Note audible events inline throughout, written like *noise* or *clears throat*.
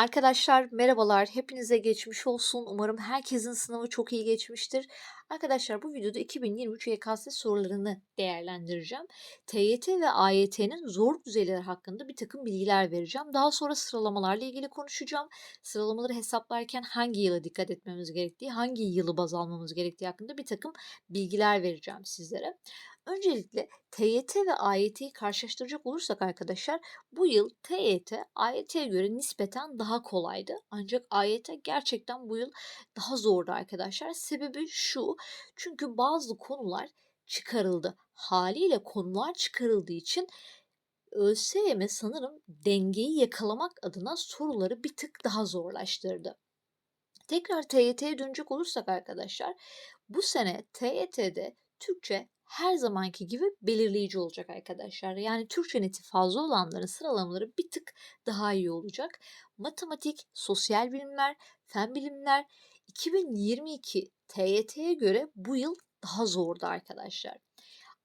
Arkadaşlar merhabalar. Hepinize geçmiş olsun. Umarım herkesin sınavı çok iyi geçmiştir. Arkadaşlar bu videoda 2023 YKS sorularını değerlendireceğim. TYT ve AYT'nin zor düzeyleri hakkında bir takım bilgiler vereceğim. Daha sonra sıralamalarla ilgili konuşacağım. Sıralamaları hesaplarken hangi yıla dikkat etmemiz gerektiği, hangi yılı baz almamız gerektiği hakkında bir takım bilgiler vereceğim sizlere. Öncelikle TYT ve AYT'yi karşılaştıracak olursak arkadaşlar bu yıl TYT AYT'ye göre nispeten daha kolaydı. Ancak AYT gerçekten bu yıl daha zordu arkadaşlar. Sebebi şu çünkü bazı konular çıkarıldı. Haliyle konular çıkarıldığı için ÖSYM sanırım dengeyi yakalamak adına soruları bir tık daha zorlaştırdı. Tekrar TYT'ye dönecek olursak arkadaşlar bu sene TYT'de Türkçe her zamanki gibi belirleyici olacak arkadaşlar. Yani Türkçe neti fazla olanların sıralamaları bir tık daha iyi olacak. Matematik, sosyal bilimler, fen bilimler 2022 TYT'ye göre bu yıl daha zordu arkadaşlar.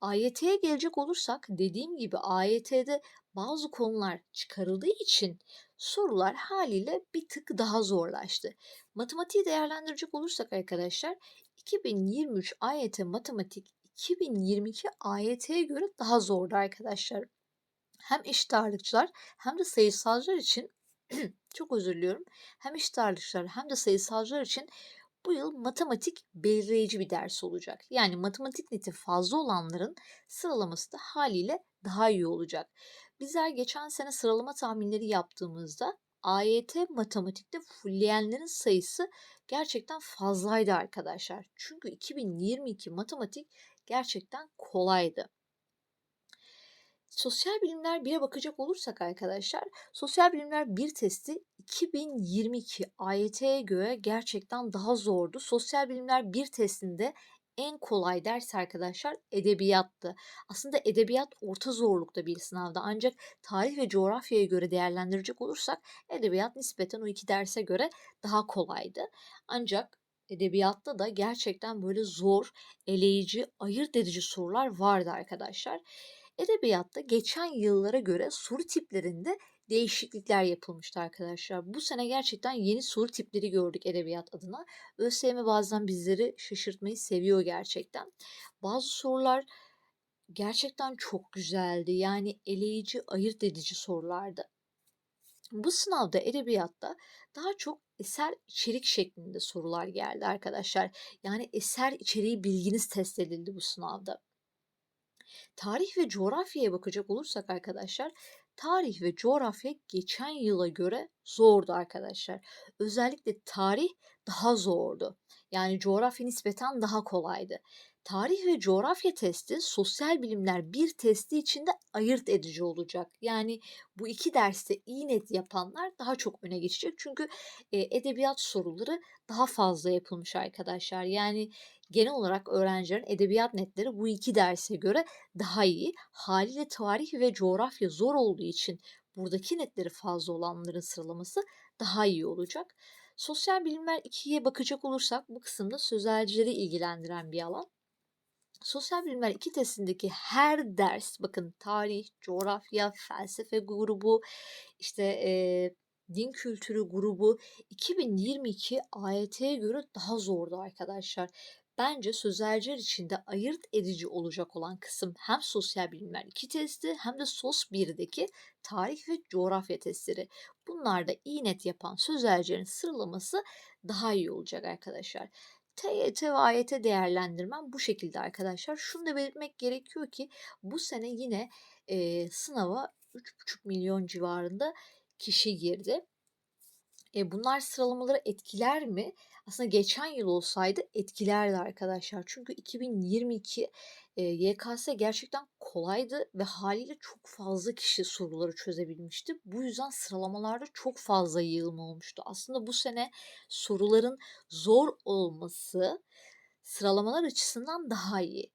AYT'ye gelecek olursak dediğim gibi AYT'de bazı konular çıkarıldığı için sorular haliyle bir tık daha zorlaştı. Matematiği değerlendirecek olursak arkadaşlar 2023 AYT matematik 2022 AYT'ye göre daha zordu arkadaşlar. Hem eşit ağırlıkçılar hem de sayısalcılar için *clears throat* çok özür diliyorum. Hem eşit ağırlıkçılar hem de sayısalcılar için bu yıl matematik belirleyici bir ders olacak. Yani matematik neti fazla olanların sıralaması da haliyle daha iyi olacak. Bizler geçen sene sıralama tahminleri yaptığımızda AYT matematikte fullleyenlerin sayısı gerçekten fazlaydı arkadaşlar. Çünkü 2022 matematik gerçekten kolaydı. Sosyal bilimler 1'e bakacak olursak arkadaşlar, sosyal bilimler 1 testi 2022 AYT'ye göre gerçekten daha zordu. Sosyal bilimler 1 testinde en kolay ders arkadaşlar edebiyattı. Aslında edebiyat orta zorlukta bir sınavda ancak tarih ve coğrafyaya göre değerlendirecek olursak edebiyat nispeten o iki derse göre daha kolaydı. Ancak edebiyatta da gerçekten böyle zor, eleyici, ayırt edici sorular vardı arkadaşlar. Edebiyatta geçen yıllara göre soru tiplerinde değişiklikler yapılmıştı arkadaşlar. Bu sene gerçekten yeni soru tipleri gördük edebiyat adına. ÖSYM bazen bizleri şaşırtmayı seviyor gerçekten. Bazı sorular gerçekten çok güzeldi. Yani eleyici, ayırt edici sorulardı. Bu sınavda edebiyatta daha çok eser içerik şeklinde sorular geldi arkadaşlar. Yani eser içeriği bilginiz test edildi bu sınavda. Tarih ve coğrafyaya bakacak olursak arkadaşlar, tarih ve coğrafya geçen yıla göre zordu arkadaşlar. Özellikle tarih daha zordu. Yani coğrafya nispeten daha kolaydı. Tarih ve coğrafya testi sosyal bilimler bir testi içinde ayırt edici olacak. Yani bu iki derste iyi net yapanlar daha çok öne geçecek. Çünkü e, edebiyat soruları daha fazla yapılmış arkadaşlar. Yani genel olarak öğrencilerin edebiyat netleri bu iki derse göre daha iyi. Haliyle tarih ve coğrafya zor olduğu için buradaki netleri fazla olanların sıralaması daha iyi olacak. Sosyal bilimler 2'ye bakacak olursak bu kısımda sözelcileri ilgilendiren bir alan. Sosyal bilimler 2 testindeki her ders bakın tarih, coğrafya, felsefe grubu, işte e, din kültürü grubu 2022 AYT'ye göre daha zordu arkadaşlar. Bence sözelciler içinde ayırt edici olacak olan kısım hem sosyal bilimler 2 testi hem de SOS 1'deki tarih ve coğrafya testleri. Bunlarda iyi net yapan sözelcilerin sıralaması daha iyi olacak arkadaşlar. TYT ve AYT değerlendirmem bu şekilde arkadaşlar. Şunu da belirtmek gerekiyor ki bu sene yine e, sınava 3,5 milyon civarında kişi girdi. E, bunlar sıralamaları etkiler mi? Aslında geçen yıl olsaydı etkilerdi arkadaşlar. Çünkü 2022 e, YKS gerçekten kolaydı ve haliyle çok fazla kişi soruları çözebilmişti. Bu yüzden sıralamalarda çok fazla yığılma olmuştu. Aslında bu sene soruların zor olması sıralamalar açısından daha iyi.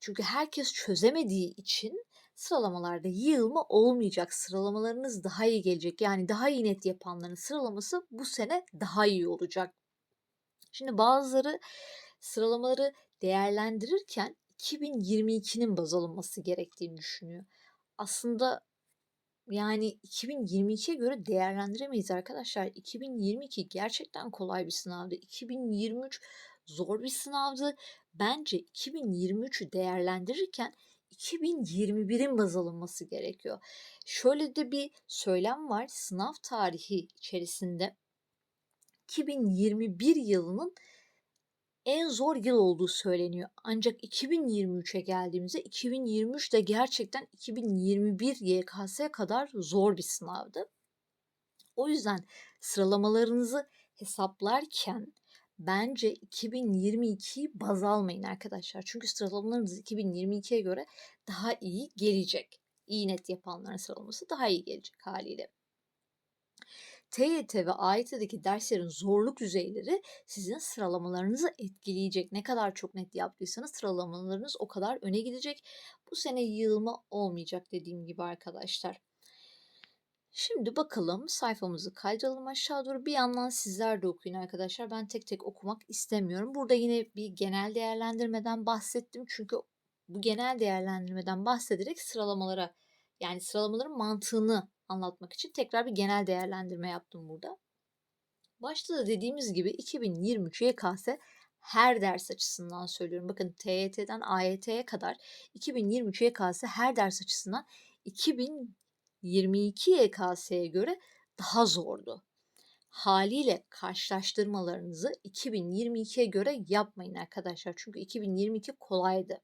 Çünkü herkes çözemediği için sıralamalarda yığılma olmayacak. Sıralamalarınız daha iyi gelecek. Yani daha iyi net yapanların sıralaması bu sene daha iyi olacak. Şimdi bazıları sıralamaları değerlendirirken 2022'nin baz alınması gerektiğini düşünüyor. Aslında yani 2022'ye göre değerlendiremeyiz arkadaşlar. 2022 gerçekten kolay bir sınavdı. 2023 zor bir sınavdı. Bence 2023'ü değerlendirirken 2021'in baz alınması gerekiyor. Şöyle de bir söylem var. Sınav tarihi içerisinde 2021 yılının en zor yıl olduğu söyleniyor. Ancak 2023'e geldiğimizde 2023 de gerçekten 2021 YKS kadar zor bir sınavdı. O yüzden sıralamalarınızı hesaplarken bence 2022'yi baz almayın arkadaşlar. Çünkü sıralamalarınız 2022'ye göre daha iyi gelecek. İyi net yapanların sıralaması daha iyi gelecek haliyle. TYT ve AYT'deki derslerin zorluk düzeyleri sizin sıralamalarınızı etkileyecek. Ne kadar çok net yaptıysanız sıralamalarınız o kadar öne gidecek. Bu sene yığılma olmayacak dediğim gibi arkadaşlar. Şimdi bakalım sayfamızı kaydıralım aşağı doğru. Bir yandan sizler de okuyun arkadaşlar. Ben tek tek okumak istemiyorum. Burada yine bir genel değerlendirmeden bahsettim. Çünkü bu genel değerlendirmeden bahsederek sıralamalara yani sıralamaların mantığını anlatmak için tekrar bir genel değerlendirme yaptım burada. Başta da dediğimiz gibi 2023 YKS her ders açısından söylüyorum. Bakın TYT'den AYT'ye kadar 2023 YKS her ders açısından 2022 YKS'ye göre daha zordu. Haliyle karşılaştırmalarınızı 2022'ye göre yapmayın arkadaşlar. Çünkü 2022 kolaydı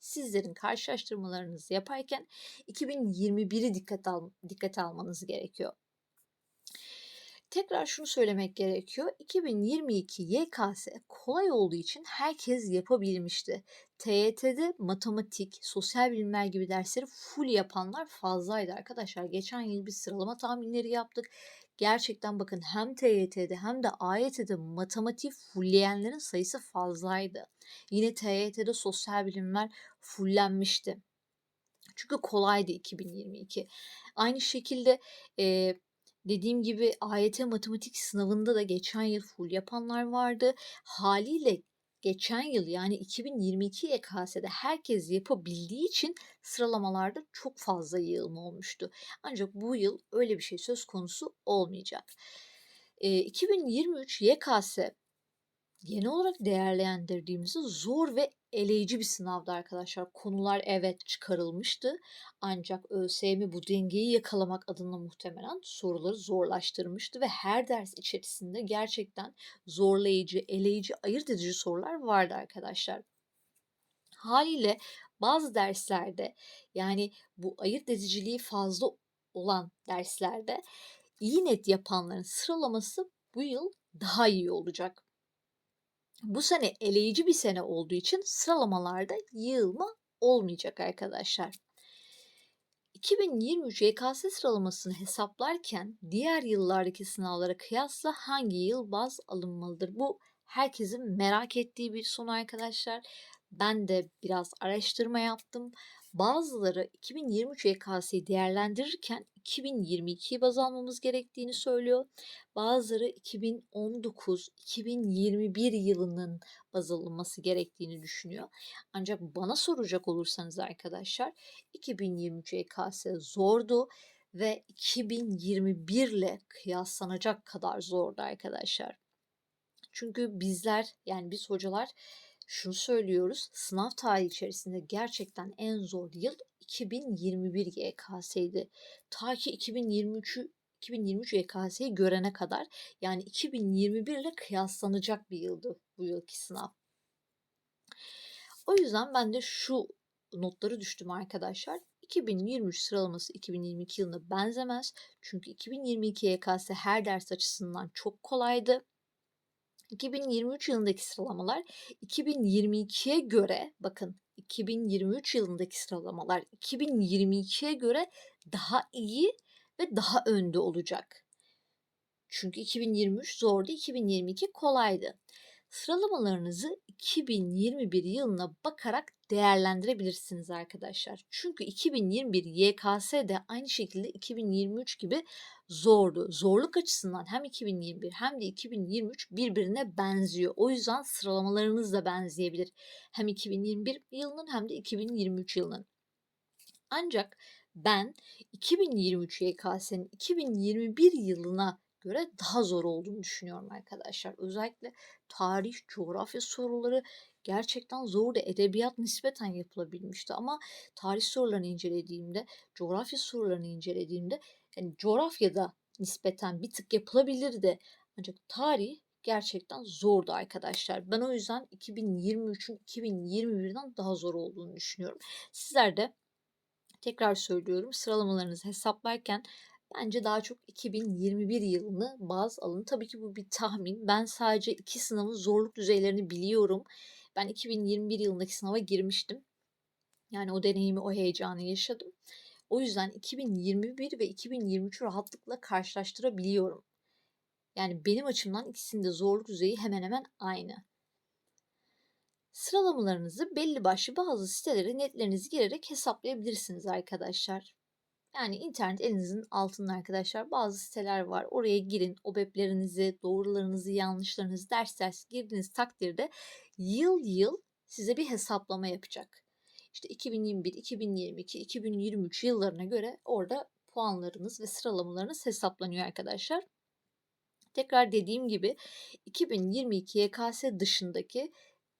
sizlerin karşılaştırmalarınızı yaparken 2021'i dikkat al, dikkate almanız gerekiyor. Tekrar şunu söylemek gerekiyor. 2022 YKS kolay olduğu için herkes yapabilmişti. TYT'de matematik, sosyal bilimler gibi dersleri full yapanlar fazlaydı arkadaşlar. Geçen yıl biz sıralama tahminleri yaptık. Gerçekten bakın hem TYT'de hem de AYT'de matematik fullleyenlerin sayısı fazlaydı. Yine TYT'de sosyal bilimler fullenmişti. Çünkü kolaydı 2022. Aynı şekilde e, dediğim gibi AYT matematik sınavında da geçen yıl full yapanlar vardı. Haliyle geçen yıl yani 2022 YKS'de herkes yapabildiği için sıralamalarda çok fazla yığılma olmuştu. Ancak bu yıl öyle bir şey söz konusu olmayacak. E, 2023 YKS genel olarak değerlendirdiğimizde zor ve eleyici bir sınavdı arkadaşlar. Konular evet çıkarılmıştı. Ancak ÖSYM bu dengeyi yakalamak adına muhtemelen soruları zorlaştırmıştı ve her ders içerisinde gerçekten zorlayıcı, eleyici, ayırt edici sorular vardı arkadaşlar. Haliyle bazı derslerde yani bu ayırt ediciliği fazla olan derslerde iyi net yapanların sıralaması bu yıl daha iyi olacak. Bu sene eleyici bir sene olduğu için sıralamalarda yığılma olmayacak arkadaşlar. 2023 YKS sıralamasını hesaplarken diğer yıllardaki sınavlara kıyasla hangi yıl baz alınmalıdır? Bu herkesin merak ettiği bir soru arkadaşlar. Ben de biraz araştırma yaptım. Bazıları 2023 YKS'yi değerlendirirken 2022'yi baz almamız gerektiğini söylüyor. Bazıları 2019-2021 yılının baz alınması gerektiğini düşünüyor. Ancak bana soracak olursanız arkadaşlar 2023 YKS zordu ve 2021 ile kıyaslanacak kadar zordu arkadaşlar. Çünkü bizler yani biz hocalar şunu söylüyoruz. Sınav tarihi içerisinde gerçekten en zor yıl 2021 YKS'ydi. Ta ki 2023'ü 2023 YKS'yi görene kadar yani 2021 ile kıyaslanacak bir yıldı bu yılki sınav. O yüzden ben de şu notları düştüm arkadaşlar. 2023 sıralaması 2022 yılına benzemez. Çünkü 2022 YKS her ders açısından çok kolaydı. 2023 yılındaki sıralamalar 2022'ye göre bakın 2023 yılındaki sıralamalar 2022'ye göre daha iyi ve daha önde olacak. Çünkü 2023 zordu, 2022 kolaydı. Sıralamalarınızı 2021 yılına bakarak değerlendirebilirsiniz arkadaşlar. Çünkü 2021 YKS de aynı şekilde 2023 gibi zordu. Zorluk açısından hem 2021 hem de 2023 birbirine benziyor. O yüzden sıralamalarınız da benzeyebilir. Hem 2021 yılının hem de 2023 yılının. Ancak ben 2023 YKS'nin 2021 yılına göre daha zor olduğunu düşünüyorum arkadaşlar. Özellikle tarih, coğrafya soruları gerçekten zordu. Edebiyat nispeten yapılabilmişti ama tarih sorularını incelediğimde, coğrafya sorularını incelediğimde yani coğrafyada nispeten bir tık yapılabilirdi. Ancak tarih gerçekten zordu arkadaşlar. Ben o yüzden 2023'ün 2021'den daha zor olduğunu düşünüyorum. Sizler de tekrar söylüyorum sıralamalarınızı hesaplarken bence daha çok 2021 yılını baz alın. Tabii ki bu bir tahmin. Ben sadece iki sınavın zorluk düzeylerini biliyorum. Ben 2021 yılındaki sınava girmiştim. Yani o deneyimi, o heyecanı yaşadım. O yüzden 2021 ve 2023'ü rahatlıkla karşılaştırabiliyorum. Yani benim açımdan ikisinde zorluk düzeyi hemen hemen aynı. Sıralamalarınızı belli başlı bazı sitelere netlerinizi girerek hesaplayabilirsiniz arkadaşlar. Yani internet elinizin altında arkadaşlar. Bazı siteler var. Oraya girin. OBEP'lerinizi, doğrularınızı, yanlışlarınızı ders ders girdiğiniz takdirde yıl yıl size bir hesaplama yapacak. İşte 2021, 2022, 2023 yıllarına göre orada puanlarınız ve sıralamalarınız hesaplanıyor arkadaşlar. Tekrar dediğim gibi 2022 YKS dışındaki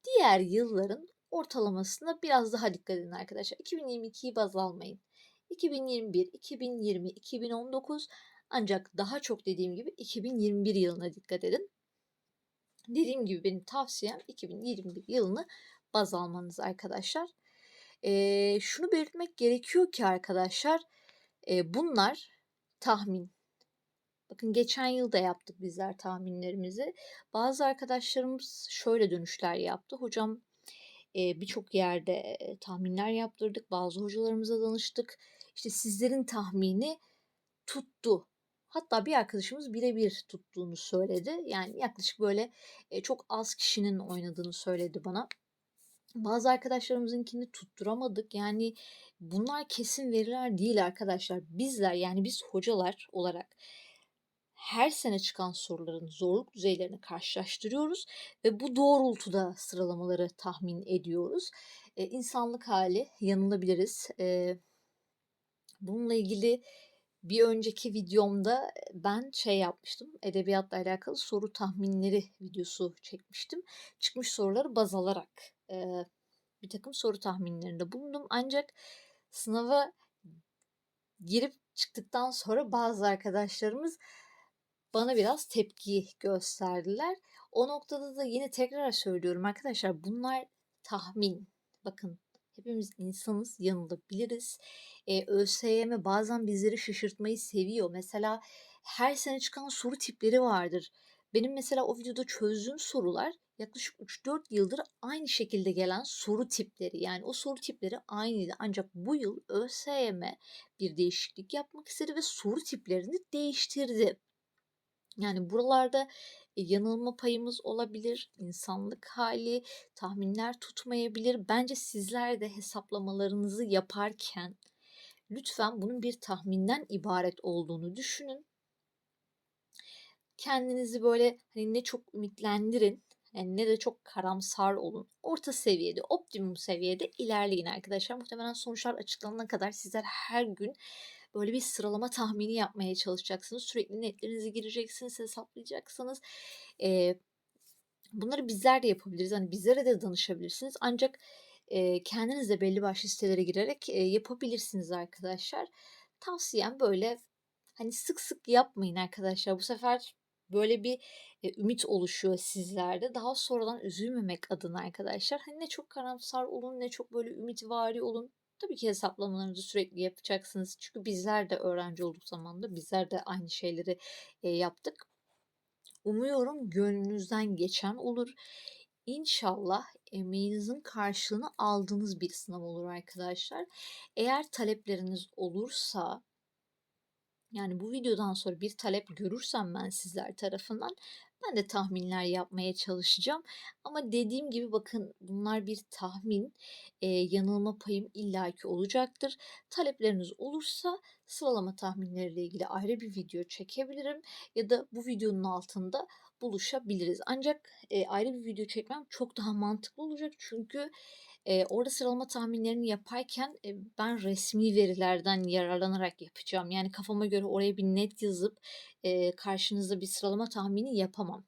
diğer yılların ortalamasına biraz daha dikkat edin arkadaşlar. 2022'yi baz almayın. 2021, 2020, 2019 ancak daha çok dediğim gibi 2021 yılına dikkat edin. Dediğim gibi benim tavsiyem 2021 yılını baz almanız arkadaşlar. Ee, şunu belirtmek gerekiyor ki arkadaşlar e, bunlar tahmin. Bakın geçen yıl da yaptık bizler tahminlerimizi. Bazı arkadaşlarımız şöyle dönüşler yaptı. Hocam e, birçok yerde e, tahminler yaptırdık. Bazı hocalarımıza danıştık. İşte sizlerin tahmini tuttu. Hatta bir arkadaşımız birebir tuttuğunu söyledi. Yani yaklaşık böyle e, çok az kişinin oynadığını söyledi bana. Bazı arkadaşlarımızınkini tutturamadık. Yani bunlar kesin veriler değil arkadaşlar. Bizler yani biz hocalar olarak her sene çıkan soruların zorluk düzeylerini karşılaştırıyoruz ve bu doğrultuda sıralamaları tahmin ediyoruz. E, insanlık hali yanılabiliriz. E, bununla ilgili bir önceki videomda ben şey yapmıştım. Edebiyatla alakalı soru tahminleri videosu çekmiştim. Çıkmış soruları baz alarak e, bir takım soru tahminlerinde bulundum. Ancak sınava girip çıktıktan sonra bazı arkadaşlarımız bana biraz tepki gösterdiler. O noktada da yine tekrar söylüyorum arkadaşlar bunlar tahmin. Bakın hepimiz insanız yanılabiliriz. Ee, ÖSYM bazen bizleri şaşırtmayı seviyor. Mesela her sene çıkan soru tipleri vardır. Benim mesela o videoda çözdüğüm sorular yaklaşık 3-4 yıldır aynı şekilde gelen soru tipleri. Yani o soru tipleri aynıydı. Ancak bu yıl ÖSYM bir değişiklik yapmak istedi ve soru tiplerini değiştirdi. Yani buralarda e, yanılma payımız olabilir, insanlık hali, tahminler tutmayabilir. Bence sizler de hesaplamalarınızı yaparken lütfen bunun bir tahminden ibaret olduğunu düşünün. Kendinizi böyle hani ne çok ümitlendirin yani ne de çok karamsar olun. Orta seviyede, optimum seviyede ilerleyin arkadaşlar. Muhtemelen sonuçlar açıklanana kadar sizler her gün böyle bir sıralama tahmini yapmaya çalışacaksınız. Sürekli netlerinizi gireceksiniz, hesaplayacaksınız. Ee, bunları bizler de yapabiliriz. Hani bizlere de danışabilirsiniz. Ancak e, kendiniz de belli başlı sitelere girerek e, yapabilirsiniz arkadaşlar. Tavsiyem böyle hani sık sık yapmayın arkadaşlar. Bu sefer böyle bir e, ümit oluşuyor sizlerde. Daha sonradan üzülmemek adına arkadaşlar. Hani ne çok karamsar olun ne çok böyle ümitvari olun. Tabii ki hesaplamalarınızı sürekli yapacaksınız. Çünkü bizler de öğrenci olduk zamanda bizler de aynı şeyleri e, yaptık. Umuyorum gönlünüzden geçen olur. İnşallah emeğinizin karşılığını aldığınız bir sınav olur arkadaşlar. Eğer talepleriniz olursa yani bu videodan sonra bir talep görürsem ben sizler tarafından Ben de tahminler yapmaya çalışacağım ama dediğim gibi bakın bunlar bir tahmin. Eee, yanılma payım illaki olacaktır. Talepleriniz olursa sıralama tahminleriyle ilgili ayrı bir video çekebilirim ya da bu videonun altında buluşabiliriz. Ancak, eee, ayrı bir video çekmem çok daha mantıklı olacak çünkü, eee, orada sıralama tahminlerini yaparken, eee, ben resmî verilerden yararlanarak yapacağım. Yani kafama göre oraya bir net yazıp, eee, karşınızda bir sıralama tahmini yapamam.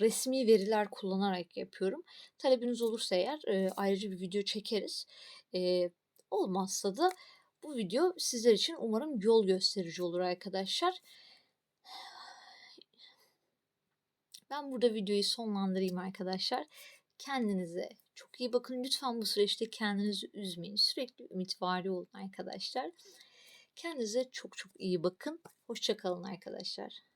Resmî veriler kullanarak yapıyorum. Talebiniz olursa eğer, eee, ayrıca bir video çekeriz. Eee, olmazsa da bu video sizler için umarım yol gösterici olur arkadaşlar. Ben burada videoyu sonlandırayım arkadaşlar. Kendinize çok iyi bakın. Lütfen bu süreçte kendinizi üzmeyin. Sürekli ümitvari olun arkadaşlar. Kendinize çok çok iyi bakın. Hoşça kalın arkadaşlar.